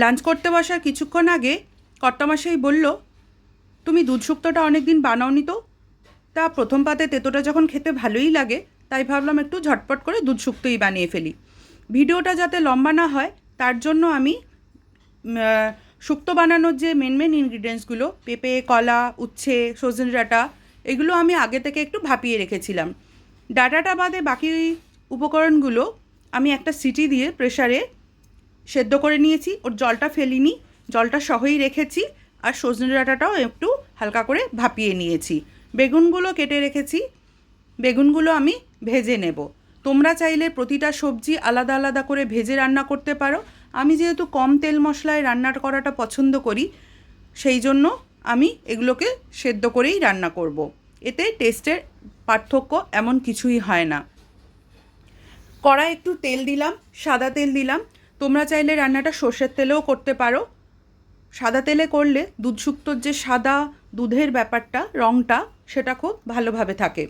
Lunch করতে বসার কিছুক্ষণ আগে কর্তামশাই বলল, তুমি দুধ শুক্তোটা অনেক দিন বানাওনি তো? তা প্রথম পাতে তেতোটা যখন খেতে ভালোই লাগে, তাই ভাবলাম একটু ঝটপট করে দুধ শুক্তোই বানিয়ে ফেলি। ভিডিওটা যাতে লম্বা না হয়, তার জন্য আমি শুক্তো বানানোর যে মেন মেন ইনগ্রিডিয়েন্টসগুলো পেঁপে, কলা, উচ্ছে, সজনে ডাঁটা, এগুলো আমি আগে থেকে একটু ভাপিয়ে রেখেছিলাম। ডাটাটা বাদে বাকি উপকরণগুলো আমি একটা সিটি দিয়ে প্রেসারে সেদ্ধ করে নিয়েছি, ওর জলটা ফেলিনি, জলটা সহই রেখেছি, আর সজনে ডাঁটাটাও একটু হালকা করে ভাপিয়ে নিয়েছি। বেগুনগুলো কেটে রেখেছি, বেগুনগুলো আমি ভেজে নেব। তোমরা চাইলে প্রতিটা সবজি আলাদা আলাদা করে ভেজে রান্না করতে পারো। আমি যেহেতু কম তেল মশলায় রান্না করাটা পছন্দ করি, সেই জন্য আমি এগুলোকে সেদ্ধ করেই রান্না করব। এতে টেস্টের পার্থক্য এমন কিছুই হয় না। কড়াই একটু তেল দিলাম, সাদা তেল দিলাম তোমরা চাইলে রান্নাটা সর্ষের তেলেও করতে পারো। সাদা তেলে করলে দুধ শুক্তোর যে সাদা দুধের ব্যাপারটা রঙটা সেটা খুব ভালোভাবে থাকে।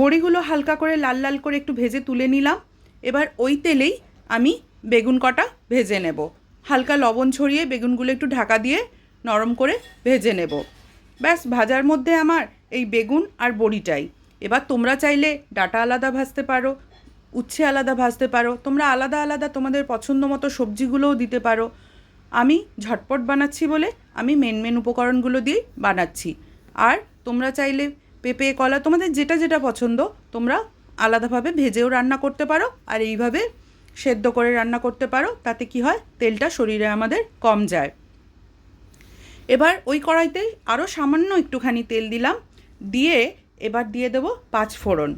বড়িগুলো হালকা করে লাল লাল করে একটু ভেজে তুলে নিলাম। এবার ওই তেলেই আমি বেগুন কটা ভেজে নেব। হালকা লবণ ছড়িয়ে বেগুনগুলো একটু ঢাকা দিয়ে নরম করে ভেজে নেব। ব্যাস, ভাজার মধ্যে আমার এই বেগুন আর বড়িটাই। এবার তোমরা চাইলে ডাটা আলাদা ভাজতে পারো উচ্ছে আলাদা ভাজতে পারো, তোমরা আলাদা আলাদা তোমাদের পছন্দ মতো সবজিগুলোও দিতে পারো। আমি ঝটপট বানাচ্ছি বলে আমি মেন মেন উপকরণগুলো দিয়েই বানাচ্ছি। আর তোমরা চাইলে পেঁপে, কলা, তোমাদের যেটা যেটা পছন্দ, তোমরা আলাদাভাবে ভেজেও রান্না করতে পারো আর এইভাবে সেদ্ধ করে রান্না করতে পারো, তাতে কি হয়? তেলটা শরীরে আমাদের কম যায়। এবার ওই কড়াইতে আরও সামান্য একটুখানি তেল দিলাম, দিয়ে এবার দিয়ে দেবো পাঁচ ফোড়ন।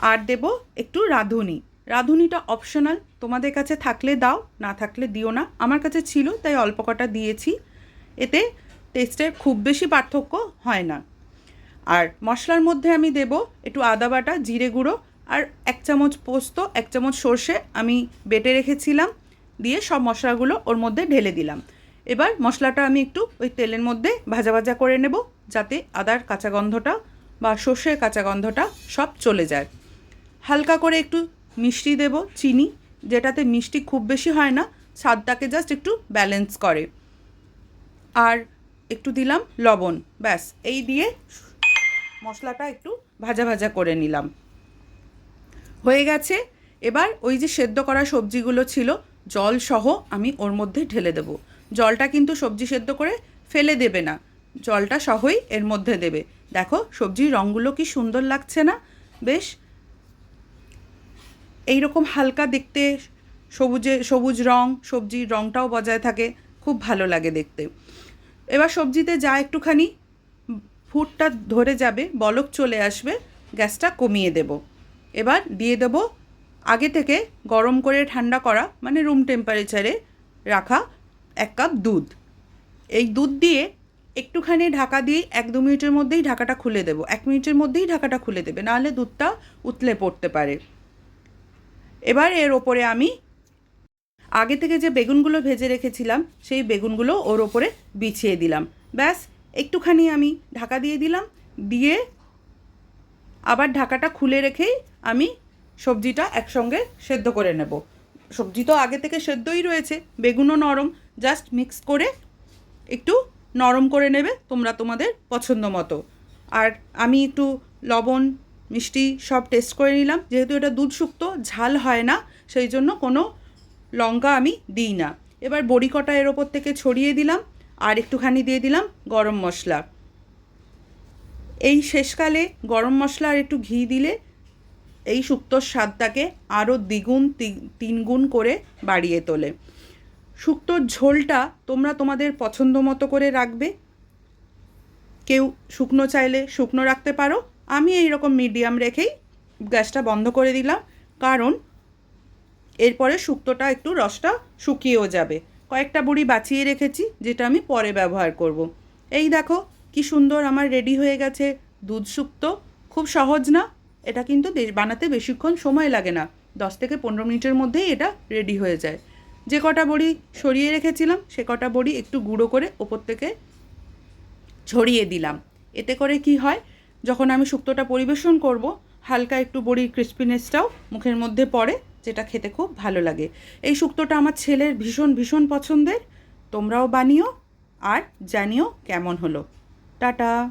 আর দেব একটু রাঁধুনি। রাঁধুনিটা অপশনাল তোমাদের কাছে থাকলে দাও, না থাকলে দিও না। আমার কাছে ছিল, তাই অল্প কটা দিয়েছি। এতে টেস্টের খুব বেশি পার্থক্য হয় না। আর মশলার মধ্যে আমি দেব একটু আদা বাটা, জিরে গুঁড়ো আর এক চামচ পোস্ত, এক চামচ সর্ষে আমি বেটে রেখেছিলাম। দিয়ে সব মশলাগুলো ওর মধ্যে ঢেলে দিলাম। এবার মশলাটা আমি একটু ওই তেলের মধ্যে ভাজা ভাজা করে নেব, যাতে আদার কাঁচা গন্ধটা বা সর্ষের কাঁচা গন্ধটা সব চলে যায়। হালকা করে একটু মিষ্টি দেব, চিনি, যেটাতে মিষ্টি খুব বেশি হয় না, স্বাদটাকে জাস্ট একটু ব্যালেন্স করে। আর একটু দিলাম লবণ, ব্যাস, এই দিয়ে মশলাটা একটু ভাজা ভাজা করে নিলাম। হয়ে গেছে, এবার ওই যে সেদ্ধ করা সবজিগুলো ছিল, জল সহ আমি ওর মধ্যে ঢেলে দেব। জলটা কিন্তু সবজি সেদ্ধ করে ফেলে দেবে না, জলটা সহই এর মধ্যে দেবে। দেখো, সবজির রঙগুলো কি সুন্দর লাগছে না? বেশ এই রকম হালকা দেখতে সবুজে, সবুজ রং, সবজির রংটাও বজায় থাকে, খুব ভালো লাগে দেখতে। এবার সবজিতে যা একটুখানি ফুটটা ধরে যাবে, বলক চলে আসবে, গ্যাসটা কমিয়ে দেব। এবার দিয়ে দেব আগে থেকে গরম করে ঠান্ডা করা মানে রুম টেম্পারেচারে রাখা এক কাপ দুধ। এই দুধ দিয়ে একটুখানি ঢাকা দিয়ে এক দু মিনিটের মধ্যেই ঢাকাটা খুলে দেবো। এক মিনিটের মধ্যেই ঢাকাটা খুলে দেবে, নাহলে দুধটা উতলে পড়তে পারে। এবার এর ওপরে আমি আগে থেকে যে বেগুনগুলো ভেজে রেখেছিলাম, সেই বেগুনগুলো ওর ওপরে বিছিয়ে দিলাম। ব্যাস, একটুখানি আমি ঢাকা দিয়ে দিলাম, দিয়ে আবার ঢাকাটা খুলে রেখেই আমি সবজিটা একসঙ্গে সেদ্ধ করে নেব। সবজি তো আগে থেকে সেদ্ধই রয়েছে, বেগুনও নরম, জাস্ট মিক্স করে একটু নরম করে নেবে তোমরা তোমাদের পছন্দ মতো। আর আমি একটু লবণ মিষ্টি সব টেস্ট করে নিলাম। যেহেতু এটা দুধ শুক্তো, ঝাল হয় না, সেই জন্য কোনো লঙ্কা আমি দিই না। এবার বড়ি কটা এর ওপর থেকে ছড়িয়ে দিলাম আর একটুখানি দিয়ে দিলাম গরম মশলা। এই শেষকালে গরম মশলা আর একটু ঘি দিলে এই শুক্তোর স্বাদটাকে আরও দ্বিগুণ তিনগুণ করে বাড়িয়ে তোলে। শুক্তোর ঝোলটা তোমরা তোমাদের পছন্দ মতো করে রাখবে। কেউ শুকনো চাইলে শুকনো রাখতে পারো আমি এই রকম মিডিয়াম রেখেই গ্যাসটা বন্ধ করে দিলাম, কারণ এরপরে শুক্তোটা একটু রসটা শুকিয়েও যাবে। কয়েকটা বুড়ি বাঁচিয়ে রেখেছি, যেটা আমি পরে ব্যবহার করব। এই দেখো, কি সুন্দর আমার রেডি হয়ে গেছে। দুধ শুক্তো, খুব সহজ না, এটা কিন্তু বানাতে বেশিক্ষণ সময় লাগে না। দশ থেকে পনেরো মিনিটের মধ্যেই এটা রেডি হয়ে যায়। যে কটা বড়ি সরিয়ে রেখেছিলাম, সে কটা বড়ি একটু গুঁড়ো করে ওপর থেকে ছড়িয়ে দিলাম। এতে করে কি হয় যখন আমি শুক্তটা পরিবেশন করব, হালকা একটু বড়ির ক্রিস্পিনেসটাও মুখের মধ্যে পড়ে, যেটা খেতে খুব ভালো লাগে। এই শুক্তটা আমার ছেলের ভীষণ ভীষণ পছন্দের। তোমরাও বানিও আর জানিও কেমন হলো। টাটা!